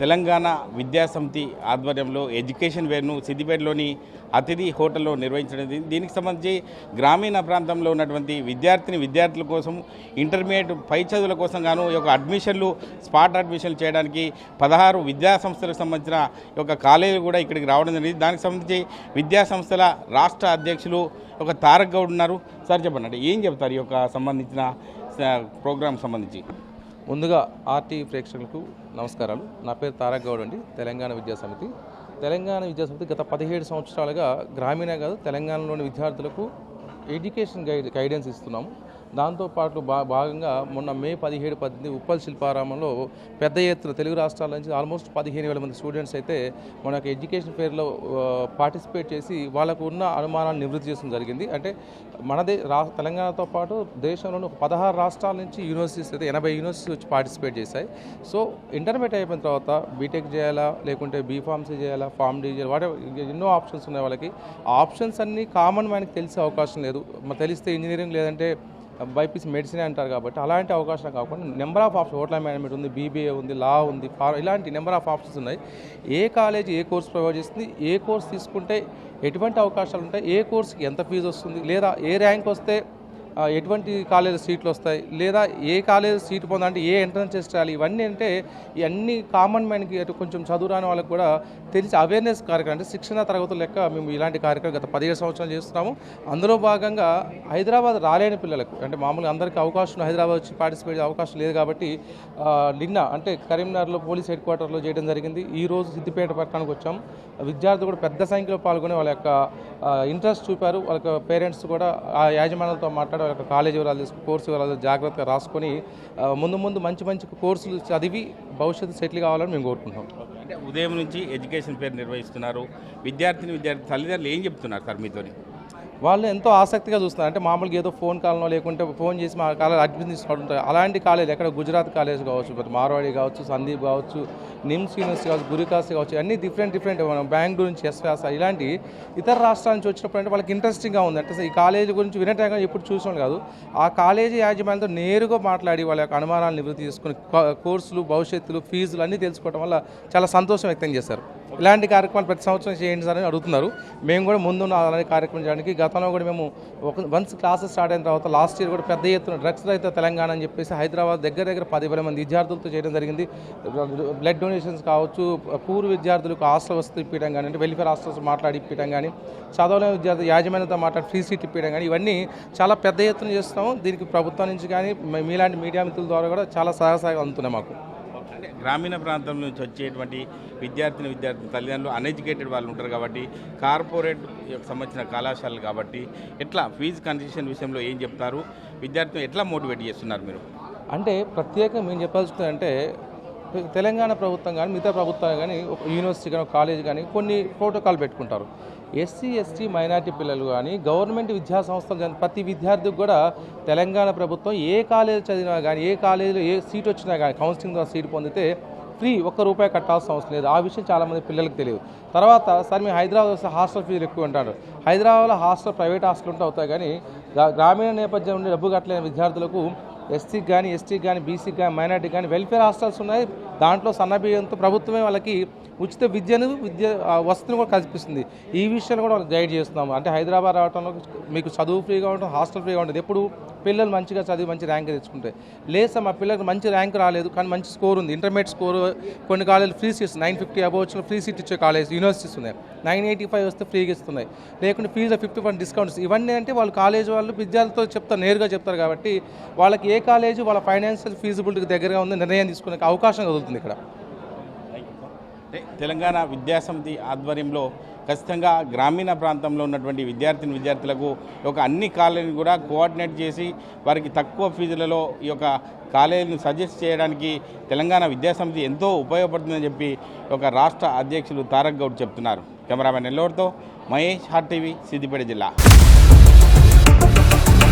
Telangana Vidyasamiti ఆధ్వర్యంలో education వేర్ను సిద్దిపేటలోని అతిథి హోటల్లో నిర్వహించడం దీనికి సంబంధించి గ్రామీణ ప్రాంతంలో ఉన్నటువంటి విద్యార్థిని విద్యార్థుల కోసం ఇంటర్మీడియట్ పై చదువుల కోసం గాను ఈ యొక్క అడ్మిషన్లు స్పాట్ అడ్మిషన్లు చేయడానికి పదహారు విద్యా సంస్థలకు సంబంధించిన యొక్క కాలేజీలు కూడా ఇక్కడికి రావడం జరిగింది. దానికి సంబంధించి విద్యా సంస్థల రాష్ట్ర అధ్యక్షులు ఒక తారక్ గౌడ్ ఉన్నారు. సార్ చెప్పండి ఏం చెప్తారు ఈ యొక్క సంబంధించిన ప్రోగ్రామ్ సంబంధించి? ముందుగా ఆర్టీ ప్రేక్షకులకు నమస్కారాలు. నా పేరు తారక్ గౌడ్ అండి. తెలంగాణ విద్యా సమితి. తెలంగాణ విద్యా సమితి గత పదిహేడు సంవత్సరాలుగా గ్రామీణ కాదు తెలంగాణలోని విద్యార్థులకు ఎడ్యుకేషన్ గైడ్ గైడెన్స్ ఇస్తున్నాము. దాంతోపాటు బా భాగంగా మొన్న మే పదిహేడు పద్దెనిమిది ఉప్పల్ శిల్పారామంలో పెద్ద ఎత్తున తెలుగు రాష్ట్రాల నుంచి ఆల్మోస్ట్ పదిహేను వేల మంది స్టూడెంట్స్ అయితే మన యొక్క ఎడ్యుకేషన్ ఫేర్లో పార్టిసిపేట్ చేసి వాళ్ళకు ఉన్న అనుమానాన్ని నివృత్తి చేయడం జరిగింది. అంటే మన దే రా తెలంగాణతో పాటు దేశంలోని ఒక పదహారు రాష్ట్రాల నుంచి యూనివర్సిటీస్ అయితే ఎనభై యూనివర్సిటీస్ వచ్చి పార్టిసిపేట్ చేశాయి. సో ఇంటర్మీడియట్ అయిపోయిన తర్వాత బీటెక్ చేయాలా లేకుంటే బీఫార్మసీ చేయాలా ఫార్మ్ డీ చేయాలి వాటే ఎన్నో ఆప్షన్స్ ఉన్నాయి వాళ్ళకి. ఆప్షన్స్ అన్నీ కామన్ మ్యాన్కి తెలిసే అవకాశం లేదు. తెలిస్తే ఇంజనీరింగ్ లేదంటే బైపీసీ మెడిసిన్ అంటారు కాబట్టి అలాంటి అవకాశం కాకుండా number of option hotel management ఉంది బీబీఏ ఉంది లా ఉంది ఫార్ ఇలాంటి నెంబర్ ఆఫ్ ఆప్షన్స్ ఉన్నాయి. ఏ కాలేజ్ ఏ కోర్స్ ప్రొవైడ్ చేస్తుంది ఏ కోర్స్ తీసుకుంటే ఎటువంటి అవకాశాలు ఉంటాయి ఏ కోర్స్కి ఎంత ఫీజు వస్తుంది లేదా ఏ ర్యాంక్ వస్తే ఎటువంటి కాలేజ్ సీట్లు వస్తాయి? లేదా ఏ కాలేజ్ సీట్ పొందాలంటే ఏ ఎంట్రన్స్ టెస్ట్ రాయాలి? ఇవన్నీ అంటే ఇవన్నీ కామన్ మ్యాన్కి అటు కొంచెం చదువు రాని వాళ్ళకి కూడా తెలిసి అవేర్నెస్ కార్యక్రమం అంటే శిక్షణ తరగతుల లెక్క మేము ఇలాంటి కార్యక్రమం గత పదిహేడు సంవత్సరాలు చేస్తున్నాము. అందులో భాగంగా హైదరాబాద్ రాలేని పిల్లలకు అంటే మామూలుగా అందరికీ అవకాశం హైదరాబాద్ వచ్చి పార్టిసిపేట్ అవకాశం లేదు కాబట్టి నిన్న అంటే కరీంనగర్లో పోలీస్ హెడ్ క్వార్టర్లో చేయడం జరిగింది. ఈ రోజు సిద్దిపేట పట్టణానికి వచ్చాం. విద్యార్థులు కూడా పెద్ద సంఖ్యలో పాల్గొని వాళ్ళ యొక్క ఇంట్రెస్ట్ చూపారు. వాళ్ళ పేరెంట్స్ కూడా ఆ యాజమాన్యాలతో మాట్లాడి కాలేజ్ వివరాలు కోర్స్ కోర్సు వివరాలు జాగ్రత్తగా రాసుకొని ముందు ముందు మంచి మంచి కోర్సులు చదివి భవిష్యత్తు సెటిల్ కావాలని మేము కోరుకుంటాం అంటే ఉదయం నుంచి ఎడ్యుకేషన్ పేరు నిర్వహిస్తున్నారు. విద్యార్థిని విద్యార్థి తల్లిదండ్రులు ఏం చెప్తున్నారు సార్ మీతో వాళ్ళు ఎంతో ఆసక్తిగా చూస్తున్నారు. అంటే మామూలుగా ఏదో ఫోన్ కాలంలో లేకుంటే ఫోన్ చేసి మా కాలేజ్ అడ్మిషన్ తీసుకుంటారు అలాంటి కాలేజ్ ఎక్కడ? గుజరాత్ కాలేజ్ కావచ్చు మార్వాడి కావచ్చు సందీప్ కావచ్చు నిమ్స్ యూనివర్సిటీ కావచ్చు గురికాస్ కావచ్చు అన్ని డిఫరెంట్ డిఫరెంట్ మనం బ్యాంక్ గురించి ఎస్వాస ఇలాంటి ఇతర రాష్ట్రాల నుంచి వచ్చినప్పుడు అంటే వాళ్ళకి ఇంట్రెస్టింగ్గా ఉంది. అంటే ఈ కాలేజీ గురించి వినటంగా ఎప్పుడు చూసిన కాదు. ఆ కాలేజీ యాజమాన్యంతో నేరుగా మాట్లాడి వాళ్ళ యొక్క అనుమానాలు నివృత్తి చేసుకుని కోర్సులు భవిష్యత్తులు ఫీజులు అన్నీ తెలుసుకోవడం వల్ల చాలా సంతోషం వ్యక్తం చేశారు. ఇలాంటి కార్యక్రమాలు ప్రతి సంవత్సరం చేయండి సార్ అని అడుగుతున్నారు. మేము కూడా ముందున్న అలాంటి కార్యక్రమం చేయడానికి గతంలో కూడా మేము ఒక వన్స్ క్లాసెస్ స్టార్ట్ అయిన తర్వాత లాస్ట్ ఇయర్ కూడా పెద్ద ఎత్తున డ్రగ్స్ రహిత తెలంగాణ అని చెప్పేసి హైదరాబాద్ దగ్గర దగ్గర పదివేల మంది విద్యార్థులతో చేయడం జరిగింది. బ్లడ్ డొనేషన్స్ కావచ్చు పూర్వ విద్యార్థులకు హాస్టల్ వసతి ఇప్పించడం కానీ అంటే వెల్ఫేర్ హాస్టల్స్ మాట్లాడి ఇప్పించడం కానీ చదవలేని విద్యార్థి యాజమాన్యంతో మాట్లాడి ఫ్రీ సీట్ ఇప్పించడం కానీ ఇవన్నీ చాలా పెద్ద ఎత్తున చేస్తాము. దీనికి ప్రభుత్వం నుంచి కానీ మీలాంటి మీడియా మిత్రుల ద్వారా కూడా చాలా సహసాగా అందుతున్నాయి మాకు. అంటే గ్రామీణ ప్రాంతం నుంచి వచ్చేటువంటి విద్యార్థిని విద్యార్థి తల్లిదండ్రులు అన్ఎడ్యుకేటెడ్ వాళ్ళు ఉంటారు కాబట్టి కార్పొరేట్ సంబంధించిన కళాశాలలు కాబట్టి ఎట్లా ఫీజు కన్సెషన్ విషయంలో ఏం చెప్తారు? విద్యార్థులు ఎట్లా మోటివేట్ చేస్తున్నారు మీరు? అంటే ప్రత్యేకంగా మేము చెప్పాల్సింది అంటే తెలంగాణ ప్రభుత్వం కానీ మిగతా ప్రభుత్వం కానీ ఒక యూనివర్సిటీ కానీ ఒక కాలేజ్ కానీ కొన్ని ప్రోటోకాల్ పెట్టుకుంటారు. ఎస్సీ ఎస్టీ మైనార్టీ పిల్లలు కానీ గవర్నమెంట్ విద్యా సంస్థలు కానీ ప్రతి విద్యార్థికి కూడా తెలంగాణ ప్రభుత్వం ఏ కాలేజీ చదివినా కానీ ఏ కాలేజీలో ఏ సీట్ వచ్చినా కానీ కౌన్సిలింగ్ ద్వారా సీట్ పొందితే ఫ్రీ ఒక్క రూపాయి కట్టాల్సిన అవసరం లేదు. ఆ విషయం చాలామంది పిల్లలకు తెలియదు. తర్వాత సార్ మేము హైదరాబాద్ వస్తే హాస్టల్ ఫీజులు ఎక్కువ ఉంటాడు హైదరాబాద్లో హాస్టల్ ప్రైవేట్ హాస్టల్ ఉంటే అవుతాయి కానీ గ్రామీణ నేపథ్యం నుండి డబ్బు కట్టలేని విద్యార్థులకు ఎస్సీకి కానీ ఎస్టీకి కానీ బీసీకి కానీ మైనార్టీ కానీ వెల్ఫేర్ హాస్టల్స్ ఉన్నాయి. దాంట్లో సన్నబియ్యంతో ప్రభుత్వమే వాళ్ళకి ఉచిత విద్యను విద్య వసతిని కూడా కల్పిస్తుంది. ఈ విషయాన్ని కూడా వాళ్ళకి గైడ్ చేస్తున్నాము. అంటే హైదరాబాద్ రావడంలో మీకు చదువు ఫ్రీగా ఉండటం హాస్టల్ ఫ్రీగా ఉంటుంది. ఎప్పుడు పిల్లలు మంచిగా చదివి మంచి ర్యాంక్ తెచ్చుకుంటాయి. లేదు మా పిల్లలకు మంచి ర్యాంక్ రాలేదు కానీ మంచి స్కోర్ ఉంది. ఇంటర్మీడియట్ స్కోర్ కొన్ని కాలేజీలు free seats nine fifty above వచ్చిన ఫ్రీ సీట్ ఇచ్చే కాలేజ్ యూనివర్సిటీస్ ఉన్నాయి. నైన్ ఎయిటీ ఫైవ్ వస్తే ఫ్రీగా ఇస్తున్నాయి. లేకుంటే ఫీజు ఫిఫ్టీ పర్సెంట్ డిస్కౌంట్స్ ఇవన్నీ అంటే వాళ్ళు కాలేజ్ వాళ్ళు విద్యార్థులతో చెప్తారు నేరుగా చెప్తారు కాబట్టి వాళ్ళకి ఏ కాలేజీ వాళ్ళ ఫైనాన్షియల్ ఫీజిబిలిటీకి దగ్గరగా ఉంది నిర్ణయం తీసుకునే అవకాశం కలుగుతుంది ఇక్కడ. అంటే తెలంగాణ విద్యాసమితి ఆధ్వర్యంలో ఖచ్చితంగా గ్రామీణ ప్రాంతంలో ఉన్నటువంటి విద్యార్థిని విద్యార్థులకు ఒక అన్ని కాలేజీని కూడా కోఆర్డినేట్ చేసి వారికి తక్కువ ఫీజులలో ఈ యొక్క కాలేజీని సజెస్ట్ చేయడానికి తెలంగాణ విద్యాసమితి ఎంతో ఉపయోగపడుతుందని చెప్పి ఒక రాష్ట్ర అధ్యక్షులు తారక్ గౌడ్ చెప్తున్నారు. కెమెరామెన్ నెల్లూరుతో మహేష్ హాట్ టీవీ సిద్దిపేట జిల్లా.